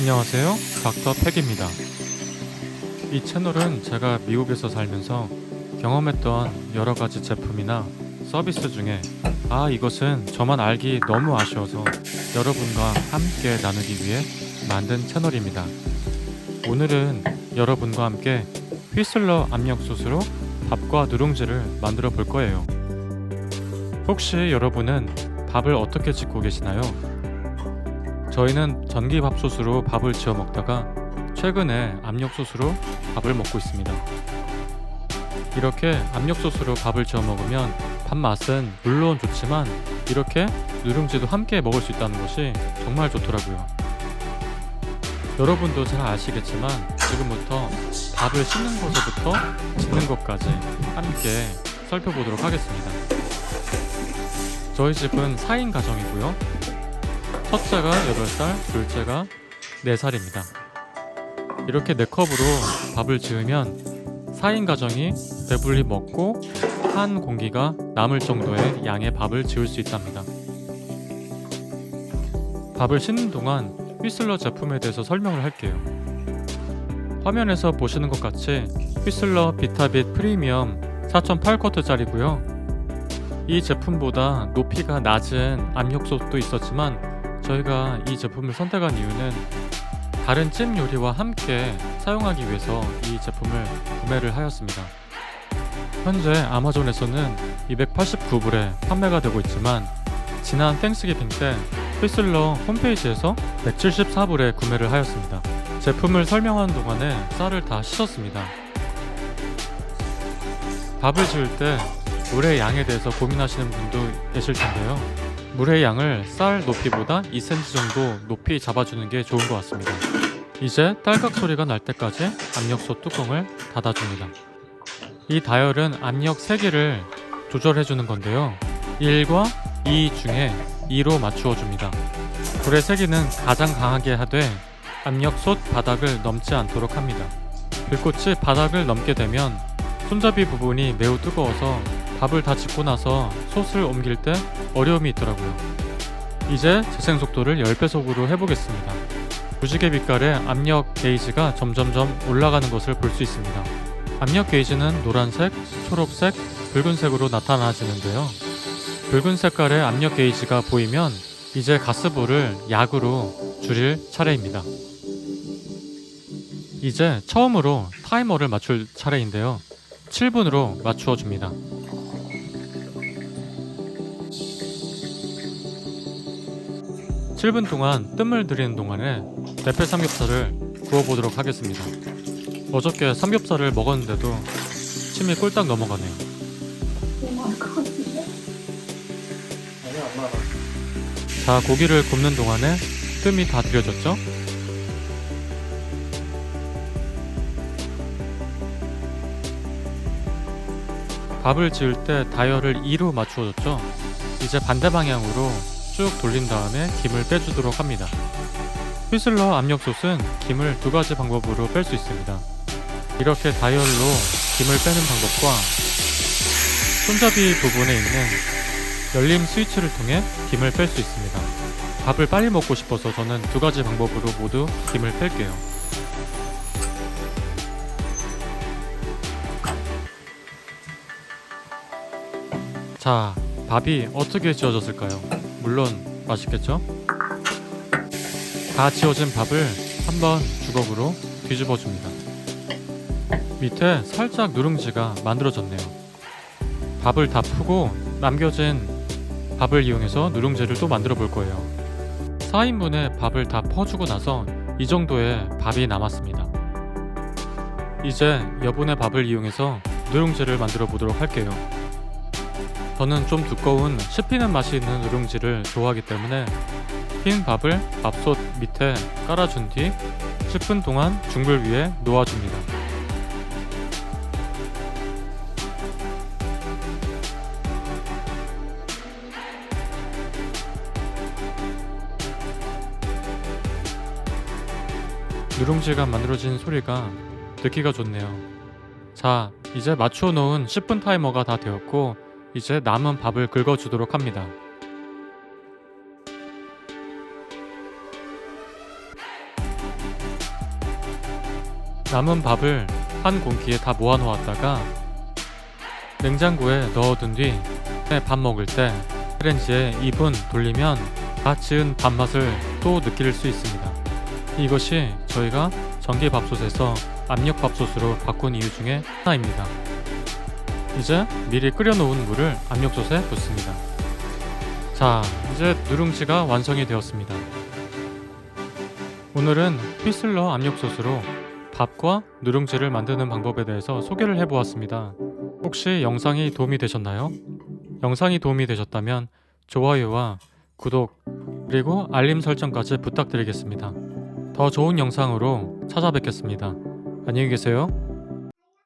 안녕하세요. 닥터 팩입니다. 이 채널은 제가 미국에서 살면서 경험했던 여러 가지 제품이나 서비스 중에 아, 이것은 저만 알기 너무 아쉬워서 여러분과 함께 나누기 위해 만든 채널입니다. 오늘은 여러분과 함께 휘슬러 압력솥으로 밥과 누룽지를 만들어 볼 거예요. 혹시 여러분은 밥을 어떻게 짓고 계시나요? 저희는 전기밥솥으로 밥을 지어 먹다가 최근에 압력솥으로 밥을 먹고 있습니다. 이렇게 압력솥으로 밥을 지어 먹으면 밥 맛은 물론 좋지만 이렇게 누룽지도 함께 먹을 수 있다는 것이 정말 좋더라고요. 여러분도 잘 아시겠지만 지금부터 밥을 씻는 것부터 짓는 것까지 함께 살펴보도록 하겠습니다. 저희 집은 4인 가정이고요. 첫째가 8살, 둘째가 4살입니다. 이렇게 4컵으로 밥을 지으면 4인 가정이 배불리 먹고 한 공기가 남을 정도의 양의 밥을 지을 수 있답니다. 밥을 씻는 동안 휘슬러 제품에 대해서 설명을 할게요. 화면에서 보시는 것 같이 휘슬러 비타빗 프리미엄 4.8쿼트짜리고요. 이 제품보다 높이가 낮은 압력솥도 있었지만 저희가 이 제품을 선택한 이유는 다른 찜 요리와 함께 사용하기 위해서 이 제품을 구매를 하였습니다. 현재 아마존에서는 289불에 판매가 되고 있지만 지난 땡스기빙 때 휘슬러 홈페이지에서 174불에 구매를 하였습니다. 제품을 설명하는 동안에 쌀을 다 씻었습니다. 밥을 지을 때 물의 양에 대해서 고민하시는 분도 계실 텐데요. 물의 양을 쌀 높이보다 2cm 정도 높이 잡아주는 게 좋은 것 같습니다. 이제 딸깍 소리가 날 때까지 압력솥 뚜껑을 닫아줍니다. 이 다이얼은 압력 3개를 조절해주는 건데요. 1과 2 중에 2로 맞추어 줍니다. 불의 세기는 가장 강하게 하되 압력솥 바닥을 넘지 않도록 합니다. 불꽃이 바닥을 넘게 되면 손잡이 부분이 매우 뜨거워서 밥을 다 짓고 나서 솥을 옮길 때 어려움이 있더라고요. 이제 재생 속도를 10배속으로 해보겠습니다. 무지개 빛깔의 압력 게이지가 점점점 올라가는 것을 볼 수 있습니다. 압력 게이지는 노란색, 초록색, 붉은색으로 나타나지는데요. 붉은 색깔의 압력 게이지가 보이면 이제 가스불을 약으로 줄일 차례입니다. 이제 처음으로 타이머를 맞출 차례인데요. 7분으로 맞추어 줍니다. 7분 동안 뜸을 들이는 동안에 대패 삼겹살을 구워보도록 하겠습니다. 어저께 삼겹살을 먹었는데도 침이 꼴딱 넘어가네요. 자, 고기를 굽는 동안에 뜸이 다 들여졌죠? 밥을 지을 때 다이얼을 2로 맞추어줬죠? 이제 반대 방향으로 쭉 돌린 다음에 김을 빼주도록 합니다. 휘슬러 압력솥은 김을 두 가지 방법으로 뺄 수 있습니다. 이렇게 다이얼로 김을 빼는 방법과 손잡이 부분에 있는 열림 스위치를 통해 김을 뺄 수 있습니다. 밥을 빨리 먹고 싶어서 저는 두 가지 방법으로 모두 김을 뺄게요. 자, 밥이 어떻게 지어졌을까요? 물론 맛있겠죠? 다 지어진 밥을 한번 주걱으로 뒤집어 줍니다. 밑에 살짝 누룽지가 만들어졌네요. 밥을 다 푸고 남겨진 밥을 이용해서 누룽지를 또 만들어 볼 거예요. 4인분의 밥을 다 퍼주고 나서 이 정도의 밥이 남았습니다. 이제 여분의 밥을 이용해서 누룽지를 만들어 보도록 할게요. 저는 좀 두꺼운 씹히는 맛이 있는 누룽지를 좋아하기 때문에 흰 밥을 밥솥 밑에 깔아준 뒤 10분 동안 중불 위에 놓아줍니다. 누룽지가 만들어진 소리가 듣기가 좋네요. 자, 이제 맞춰 놓은 10분 타이머가 다 되었고, 이제 남은 밥을 긁어주도록 합니다. 남은 밥을 한 공기에 다 모아 놓았다가 냉장고에 넣어둔 뒤 밥 먹을 때 프렌즈에 2분 돌리면 다 지은 밥맛을 또 느낄 수 있습니다. 이것이 저희가 전기밥솥에서 압력밥솥으로 바꾼 이유 중에 하나입니다. 이제 미리 끓여놓은 물을 압력솥에 붓습니다. 자, 이제 누룽지가 완성이 되었습니다. 오늘은 휘슬러 압력솥으로 밥과 누룽지를 만드는 방법에 대해서 소개를 해보았습니다. 혹시 영상이 도움이 되셨나요? 영상이 도움이 되셨다면 좋아요와 구독 그리고 알림 설정까지 부탁드리겠습니다. 더 좋은 영상으로 찾아뵙겠습니다. 안녕히 계세요.